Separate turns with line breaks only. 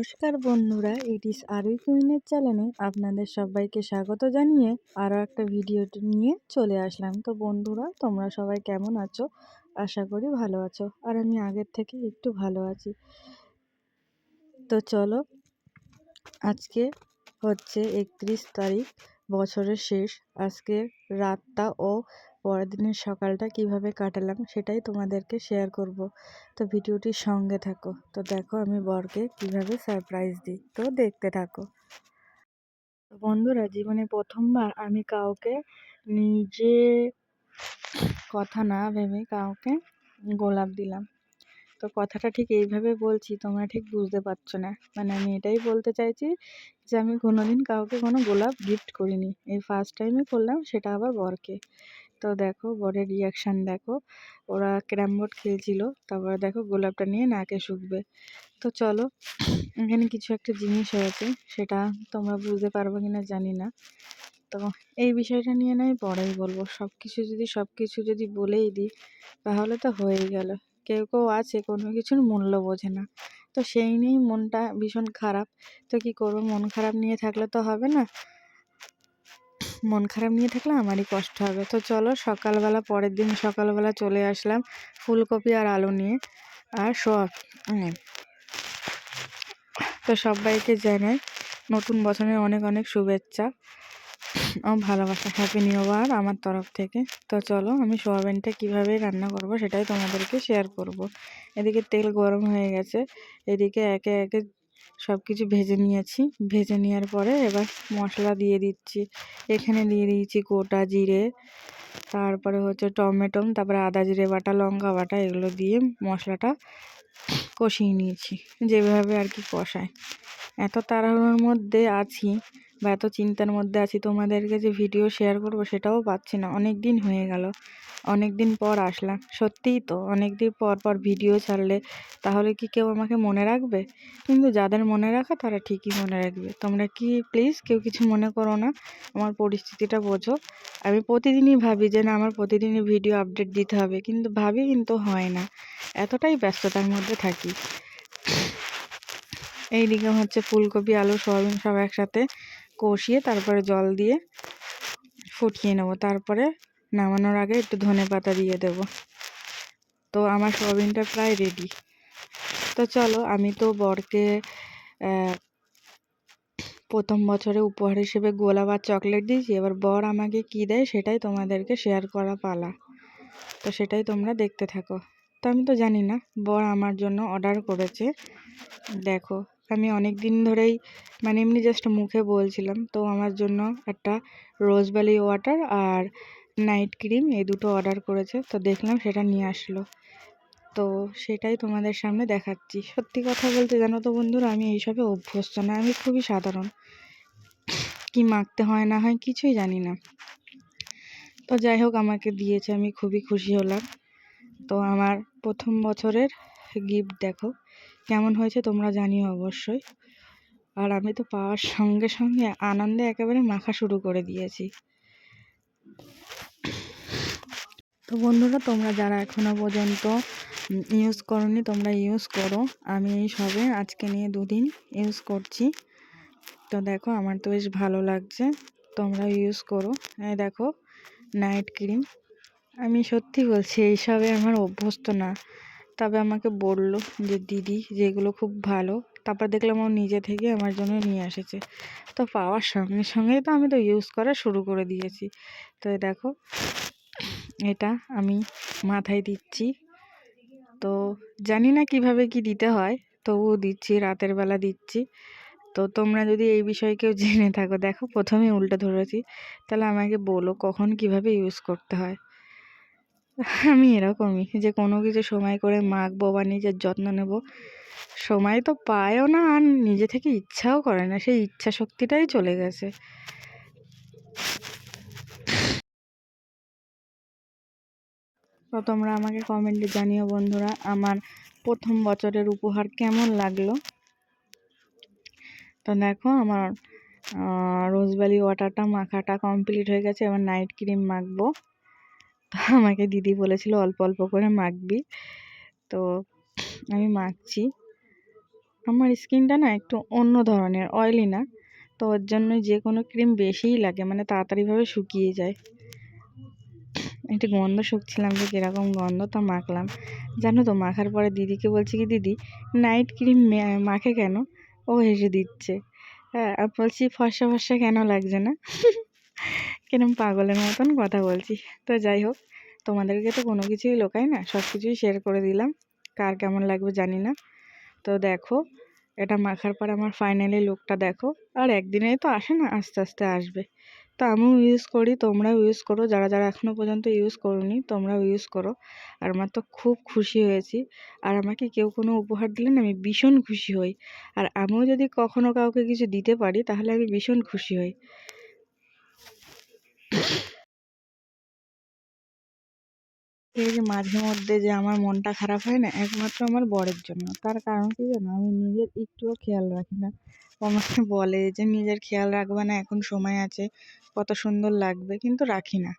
নমস্কার বন্ধুরা ইট ইস আরই কুইনের চ্যানেলে আপনাদের সবাইকে স্বাগত জানিয়ে আরও একটা ভিডিও নিয়ে চলে আসলাম। তো বন্ধুরা, তোমরা সবাই কেমন আছো? আশা করি ভালো আছো। আর আমি আগের থেকে একটু ভালো আছি। তো চলো, আজকে হচ্ছে একত্রিশ তারিখ, বছরের শেষ। আজকে রাতটা ও পরের দিনের সকালটা কীভাবে কাটালাম সেটাই তোমাদেরকে শেয়ার করব। তো ভিডিওটির সঙ্গে থাকো। তো দেখো আমি বরকে কীভাবে সারপ্রাইজ দিই। তো দেখতে থাকো। বন্ধুরা, জীবনে প্রথমবার আমি কাউকে নিজে কথা না ভেবে কাউকে গোলাপ দিলাম। তো কথাটা ঠিক এইভাবে বলছি, তোমরা ঠিক বুঝতে পারছ না। মানে আমি এটাই বলতে চাইছি যে আমি কোনোদিন কাউকে কোনো গোলাপ গিফট করিনি। এই ফার্স্ট টাইমই করলাম, সেটা আবার বরকে। তো দেখো, বরের রিয়াকশান দেখো। ওরা ক্যারাম বোর্ড খেলছিল, তারপরে দেখো গোলাপটা নিয়ে নাকে শুকবে। তো চলো, এখানে কিছু একটা জিনিস হয়েছে, সেটা তোমরা বুঝতে পারব কি না জানি না। তো এই বিষয়টা নিয়ে নয়, পরেই বলব। সব কিছু যদি সব কিছু যদি বলেই দিই, তাহলে তো হয়েই গেল। কেউ কেউ আছে, কোনো কিছুর মূল্য বোঝে না। তো সেই নিয়েই মনটা ভীষণ খারাপ। তো কি করব, মন খারাপ নিয়ে থাকলে তো হবে না। মন খারাপ নিয়ে থাকলে আমারই কষ্ট হবে। তো চলো সকালবেলা, পরের দিন সকালবেলা চলে আসলাম ফুলকপি আর আলু নিয়ে আর সব তো সবাইকে জানাই নতুন বছরের অনেক অনেক শুভেচ্ছা ও ভালোবাসা। হ্যাপি নিউ ইয়ার আমার তরফ থেকে। তো চলো আমি সোয়াবিনটা কীভাবে রান্না করব সেটাই তোমাদেরকে শেয়ার করব। এদিকে তেল গরম হয়ে গেছে, এদিকে একে একে সব কিছু ভেজে নিয়েছি। ভেজে নেওয়ার পরে এবার মশলা দিয়ে দিচ্ছি। এখানে দিয়ে দিয়েছি গোটা জিরে, তারপরে হচ্ছে টমেটো, তারপরে আদা জিরে বাটা, লঙ্কা বাটা, এগুলো দিয়ে মশলাটা কষিয়ে নিয়েছি। যেভাবে আর কি কষায়। এত তাড়াহুড়োর মধ্যে আছি বা এত চিন্তার মধ্যে আছি তোমাদেরকে যে ভিডিও শেয়ার করব সেটাও পাচ্ছি না। অনেক দিন হয়ে গেল অনেক দিন পর আসলাম। সত্যিই তো অনেক দিন পর পর ভিডিও ছাড়লে তাহলে কি কেউ আমাকে মনে রাখবে? কিন্তু যাদের মনে রাখা তারা ঠিকই মনে রাখবে। তোমরা কি প্লিজ কেউ কিছু মনে করো না, আমার পরিস্থিতিটা বোঝো। আমি প্রতিদিনই ভাবি যে না, আমার প্রতিদিনই ভিডিও আপডেট দিতে হবে, কিন্তু ভাবি কিন্তু হয় না। এতটাই ব্যস্ততার মধ্যে থাকি। এইদিকে হচ্ছে ফুলকপি, আলু, সয়াবিন সব একসাথে কষিয়ে তারপরে জল দিয়ে ফুটিয়ে নেব। তারপরে নামানোর আগে একটু ধনে পাতা দিয়ে দেব। তো আমার সোয়াবিনটা প্রায় রেডি তো চলো, আমি তো বরকে প্রথম বছরে উপহার হিসেবে গোলাপ আর চকলেট দিয়েছি। এবার বর আমাকে কি দেয় সেটাই তোমাদেরকে শেয়ার করা পালা। তো সেটাই তোমরা দেখতে থাকো। তো আমি তো জানি না, বর আমার জন্য অর্ডার করেছে। দেখো। আমি অনেক দিন ধরেই মানে এমনি জাস্ট মুখে বলছিলাম, তো আমার জন্য একটা রোজভ্যালি ওয়াটার আর নাইট ক্রিম এই দুটো অর্ডার করেছে, তো দেখলাম সেটা নিয়ে আসলো। তো সেটাই তোমাদের সামনে দেখাচ্ছি। সত্যি কথা বলতে জানো তো বন্ধুরা, আমি এইসবে অভ্যস্ত না, আমি খুবই সাধারণ। কি মাখতে হয় না হয় কিছুই জানি না। তো যাই হোক, আমাকে দিয়েছে, আমি খুবই খুশি হলাম। তো আমার প্রথম বছরের গিফট দেখো। কেমন হয়েছে তোমরা জানিও অবশ্যই। আর আমি তো পাওয়ার সঙ্গে সঙ্গে আনন্দে একেবারে মাখা শুরু করে দিয়েছি। তো বন্ধুরা, তোমরা যারা এখনও পর্যন্ত ইউজ করনি, তোমরা ইউজ করো। আমি এই সবে, আজকে নিয়ে দুদিন ইউজ করছি। তো দেখো, আমার তো বেশ ভালো লাগছে। তোমরা ইউজ করো। এই দেখো নাইট ক্রিম আমি সত্যি বলছি এইসবে আমার অভ্যস্ত না। তবে আমাকে বলল যে, দিদি, যেগুলো খুব ভালো, তারপর দেখলাম ও নিজে থেকে আমার জন্য নিয়ে এসেছে। তো পাওয়ার সঙ্গে সঙ্গেই তো আমি তো ইউজ করা শুরু করে দিয়েছি। তো দেখো, এটা আমি মাথায় দিচ্ছি। তো জানি না কীভাবে কি দিতে হয়, তবুও দিচ্ছি, রাতের বেলা দিচ্ছি। তো তোমরা যদি এই বিষয়ে কেউ জেনে থাকো, দেখো প্রথমে উল্টে ধরেছি। তাহলে আমাকে বলো কখন কীভাবে ইউজ করতে হয়। আমি এরকমই যে কোনো কিছু সময় করে মাখবো বা নিজের যত্ন নেব, সময় তো পায়ও না আর নিজে থেকে ইচ্ছাও করে না, সেই ইচ্ছা শক্তিটাই চলে গেছে। তো তোমরা আমাকে কমেন্টে জানিও বন্ধুরা, আমার প্রথম বছরের উপহার কেমন লাগল? তো দেখো আমার রোজভ্যালি ওয়াটারটা মাখাটা কমপ্লিট হয়ে গেছে, এবার নাইট ক্রিম মাখবো। তো আমাকে দিদি বলেছিল, অল্প অল্প করে মাখবি। তো আমি মাখছি। আমার স্কিনটা না একটু অন্য ধরনের অয়েলি না। তো ওর জন্য যে কোনো ক্রিম বেশিই লাগে মানে তাড়াতাড়িভাবে শুকিয়ে যায়। একটু গন্ধ শুকছিলাম যে কীরকম গন্ধ, তা মাখলাম। জানো তো, মাখার পরে দিদিকে বলছি কি, দিদি নাইট ক্রিম মাখে কেন? ও হেসে দিচ্ছে। হ্যাঁ আর বলছি, ফর্সা ফর্সা কেন লাগছে না? কিরম পাগলের মতন কথা বলছি তো যাই হোক, তোমাদেরকে তো কোনো কিছুই লোকাই না, সব কিছুই শেয়ার করে দিলাম। কার কেমন লাগবে জানি না। তো দেখো, এটা মাখার পর আমার ফাইনালি লুকটা দেখো। আর একদিনেই তো আসে না, আস্তে আস্তে আসবে। তো আমিও ইউজ করি, তোমরাও ইউজ করো। যারা যারা এখনও পর্যন্ত ইউজ করোনি, তোমরাও ইউজ করো। আর আমার তো খুব খুশি হয়েছি। আর আমাকে কেউ কোনো উপহার দিলে না, আমি ভীষণ খুশি হই। আর আমিও যদি কখনো কাউকে কিছু দিতে পারি, তাহলে আমি ভীষণ খুশি হই। এই যে মাঝে মধ্যে যে আমার মনটা খারাপ হয় না, একমাত্র আমার বরের জন্য। তার কারণ কি জানো? আমি নিজের একটুও খেয়াল রাখি না। আমাকে বলে যে, নিজের খেয়াল রাখবে না, এখন সময় আছে, কত সুন্দর লাগবে। কিন্তু রাখি না।